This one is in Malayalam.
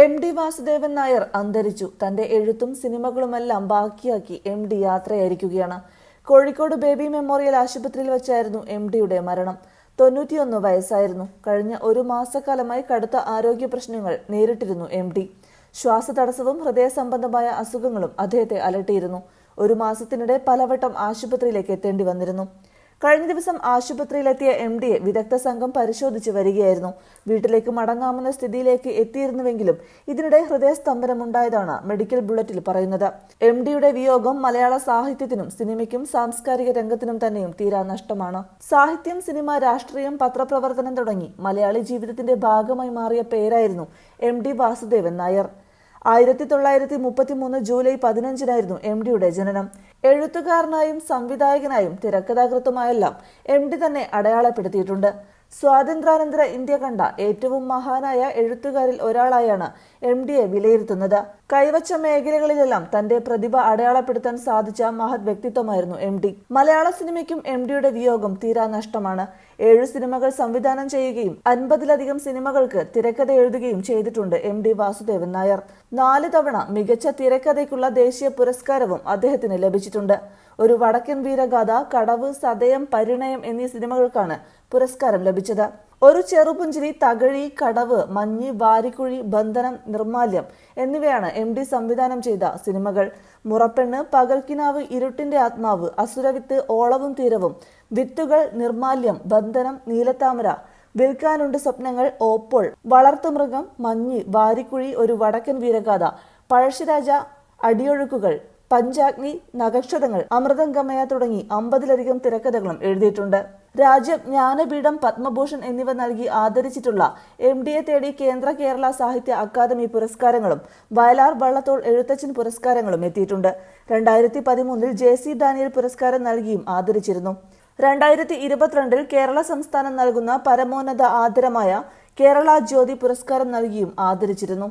എം ഡി വാസുദേവൻ നായർ അന്തരിച്ചു. തന്റെ എഴുത്തും സിനിമകളുമെല്ലാം ബാക്കിയാക്കി എം ഡി യാത്രയായിരിക്കുകയാണ്. കോഴിക്കോട് ബേബി മെമ്മോറിയൽ ആശുപത്രിയിൽ വെച്ചായിരുന്നു എം ഡിയുടെ മരണം. തൊണ്ണൂറ്റിയൊന്ന് വയസ്സായിരുന്നു. കഴിഞ്ഞ ഒരു മാസക്കാലമായി കടുത്ത ആരോഗ്യ പ്രശ്നങ്ങൾ നേരിട്ടിരുന്നു എം ഡി. ശ്വാസതടസ്സവും ഹൃദയ സംബന്ധമായ അസുഖങ്ങളും അദ്ദേഹത്തെ അലട്ടിയിരുന്നു. ഒരു മാസത്തിനിടെ പലവട്ടം ആശുപത്രിയിലേക്ക് എത്തേണ്ടി വന്നിരുന്നു. കഴിഞ്ഞ ദിവസം ആശുപത്രിയിലെത്തിയ എം ഡിയെ വിദഗ്ധ സംഘം പരിശോധിച്ച് വരികയായിരുന്നു. വീട്ടിലേക്ക് മടങ്ങാമെന്ന സ്ഥിതിയിലേക്ക് എത്തിയിരുന്നുവെങ്കിലും ഇതിനിടെ ഹൃദയസ്തംഭനമുണ്ടായതാണ് മെഡിക്കൽ ബുള്ളറ്റിൽ പറയുന്നത്. എം ഡിയുടെ വിയോഗം മലയാള സാഹിത്യത്തിനും സിനിമയ്ക്കും സാംസ്കാരിക രംഗത്തിനും തന്നെയും തീരാ നഷ്ടമാണ്. സാഹിത്യം സിനിമ രാഷ്ട്രീയം പത്രപ്രവർത്തനം തുടങ്ങി മലയാളി ജീവിതത്തിന്റെ ഭാഗമായി മാറിയ പേരായിരുന്നു എം ഡി വാസുദേവൻ നായർ. ആയിരത്തി തൊള്ളായിരത്തി മുപ്പത്തി മൂന്ന് ജൂലൈ പതിനഞ്ചിനായിരുന്നു എം ഡിയുടെ ജനനം. എഴുത്തുകാരനായും സംവിധായകനായും തിരക്കഥാകൃത്തുമായെല്ലാം എം ഡി തന്നെ അടയാളപ്പെടുത്തിയിട്ടുണ്ട്. സ്വാതന്ത്ര്യാനന്തര ഇന്ത്യ കണ്ട ഏറ്റവും മഹാനായ എഴുത്തുകാരിൽ ഒരാളായാണ് എം ഡിയെ വിലയിരുത്തുന്നത്. കൈവച്ച മേഖലകളിലെല്ലാം തന്റെ പ്രതിഭ അടയാളപ്പെടുത്താൻ സാധിച്ച മഹത് വ്യക്തിത്വമായിരുന്നു എം ഡി. മലയാള സിനിമയ്ക്കും എം ഡിയുടെ വിയോഗം തീരാ നഷ്ടമാണ്. ഏഴു സിനിമകൾ സംവിധാനം ചെയ്യുകയും അൻപതിലധികം സിനിമകൾക്ക് തിരക്കഥ എഴുതുകയും ചെയ്തിട്ടുണ്ട് എം ഡി വാസുദേവൻ നായർ. നാല് തവണ മികച്ച തിരക്കഥയ്ക്കുള്ള ദേശീയ പുരസ്കാരവും അദ്ദേഹത്തിന് ലഭിച്ചിട്ടുണ്ട്. ഒരു വടക്കൻ വീരഗാഥ കടവ് സതയം പരിണയം എന്നീ സിനിമകൾക്കാണ് പുരസ്കാരം ലഭിച്ചത്. ഒരു ചെറുപുഞ്ചിരി തകഴി കടവ് മഞ്ഞ് വാരിക്കുഴി ബന്ധനം നിർമാല്യം എന്നിവയാണ് എം ഡി സംവിധാനം ചെയ്ത സിനിമകൾ. മുറപ്പെണ്ണ് പകൽക്കിനാവ് ഇരുട്ടിന്റെ ആത്മാവ് അസുരവിത്ത് ഓളവും തീരവും വിത്തുകൾ നിർമാല്യം ബന്ധനം നീലത്താമര വിൽക്കാനുണ്ട് സ്വപ്നങ്ങൾ ഓപ്പോൾ വളർത്തുമൃഗം മഞ്ഞ് വാരിക്കുഴി ഒരു വടക്കൻ വീരഗാഥ പഴശ്ശിരാജ അടിയൊഴുക്കുകൾ പഞ്ചാഗ്നി നഗക്ഷതങ്ങൾ അമൃതംഗമയ തുടങ്ങി അമ്പതിലധികം തിരക്കഥകളും എഴുതിയിട്ടുണ്ട്. രാജ്യം ജ്ഞാനപീഠം പത്മഭൂഷൺ എന്നിവ നൽകി ആദരിച്ചിട്ടുള്ള എം ഡിയെ തേടി കേന്ദ്ര കേരള സാഹിത്യ അക്കാദമി പുരസ്കാരങ്ങളും വയലാർ വള്ളത്തോൾ എഴുത്തച്ഛൻ പുരസ്കാരങ്ങളും എത്തിയിട്ടുണ്ട്. രണ്ടായിരത്തി പതിമൂന്നിൽ ജെ സി ഡാനിയൽ പുരസ്കാരം നൽകിയും ആദരിച്ചിരുന്നു. രണ്ടായിരത്തി ഇരുപത്തിരണ്ടിൽ കേരള സംസ്ഥാനം നൽകുന്ന പരമോന്നത ആദരമായ കേരള ജ്യോതി പുരസ്കാരം നൽകിയും ആദരിച്ചിരുന്നു.